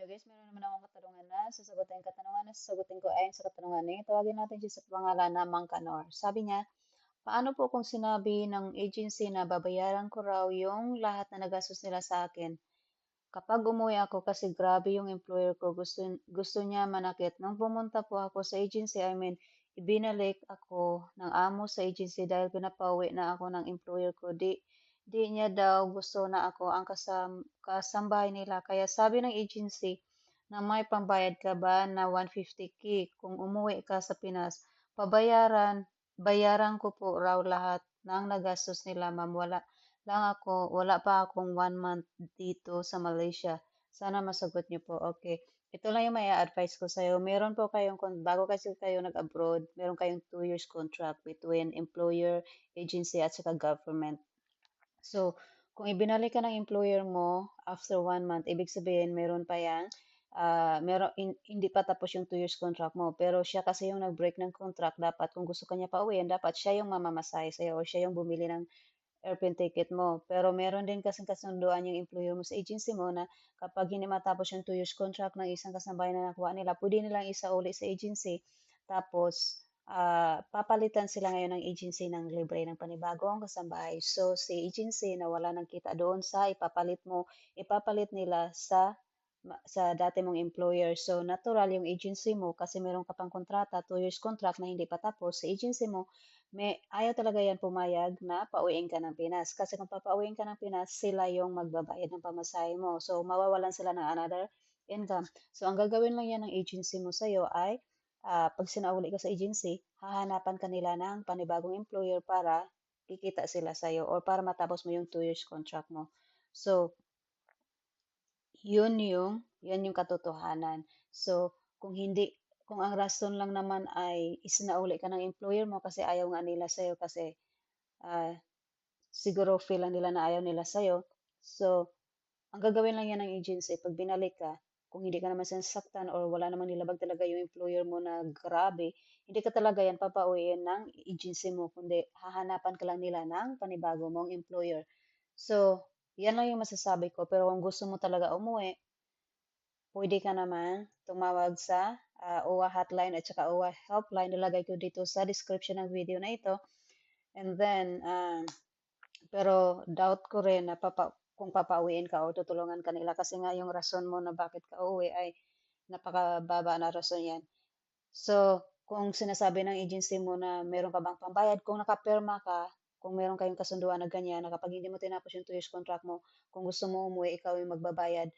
Pero guys, meron naman akong katanungan na sasagutin yung katanungan na sasagutin ko ayon sa katanungan ni. Tawagin natin siya sa pangalan na Mang Kanor. Sabi niya, paano po kung sinabi ng agency na babayaran ko raw yung lahat na nagastos nila sa akin? Kapag umuwi ako kasi grabe yung employer ko, gusto, gusto niya manakit. Nung pumunta po ako sa agency, I mean, ibinalik ako ng amo sa agency dahil pinapauwi na ako ng employer ko. Di, di niya daw gusto na ako ang kasam, kasambahay nila. Kaya sabi ng agency na may pambayad ka ba na 150k kung umuwi ka sa Pinas, pabayaran, bayaran ko po raw lahat ng nagastos nila ma'am. Wala lang ako, wala pa akong one month dito sa Malaysia. Sana masagot niyo po. Okay. Ito lang yung may advice ko sa'yo. Meron po kayong, bago kasi kayo nag-abroad, meron kayong two years contract between employer, agency, at saka government. So, kung ibinalik ka ng employer mo after one month, ibig sabihin meron pa yan, uh, meron, in, hindi pa tapos yung two years contract mo. Pero siya kasi yung nag-break ng contract, dapat kung gusto kanya pa uwiin, dapat siya yung mamamasay sa'yo o siya yung bumili ng airplane ticket mo. Pero meron din kasing kasunduan yung employer mo sa agency mo na kapag hindi matapos yung two years contract ng isang kasambahay na nakuha nila, pwede nilang isauli sa agency. Tapos, uh, papalitan sila ngayon ng agency ng libre ng panibagong kasambahay. So, si agency na wala nang kita doon sa ipapalit mo, ipapalit nila sa sa dati mong employer. So, natural yung agency mo kasi meron ka pang kontrata, 2 years contract na hindi pa tapos sa agency mo, may, ayaw talaga yan pumayag na pauwiin ka ng Pinas. Kasi kung papauwiin ka ng Pinas, sila yung magbabayad ng pamasahe mo. So, mawawalan sila ng another income. So, ang gagawin lang yan ng agency mo sa'yo ay uh, pag sinauli ka sa agency, hahanapan ka nila ng panibagong employer para kikita sila sa'yo or para matapos mo yung 2 years contract mo. So, yun yung, yun yung katotohanan. So, kung hindi, kung ang rason lang naman ay isinauli ka ng employer mo kasi ayaw nga nila sa'yo kasi uh, siguro feel lang nila na ayaw nila sa'yo. So, ang gagawin lang yan ng agency, pag binalik ka, kung hindi ka naman sinasaktan or wala namang nilabag talaga yung employer mo na grabe, hindi ka talaga yan papauwiin ng agency mo, kundi hahanapan ka lang nila ng panibago mong employer. So, yan lang yung masasabi ko. Pero kung gusto mo talaga umuwi, pwede ka naman tumawag sa uh, OWA hotline at saka OWA helpline. Nilagay ko dito sa description ng video na ito. And then, uh, pero doubt ko rin na papa, kung papauwiin ka o tutulungan ka nila kasi nga yung rason mo na bakit ka uwi ay napakababa na rason yan. So, kung sinasabi ng agency mo na meron ka bang pambayad, kung nakapirma ka, kung meron kayong kasunduan na ganyan, na kapag hindi mo tinapos yung 2 years contract mo, kung gusto mo umuwi, ikaw yung magbabayad,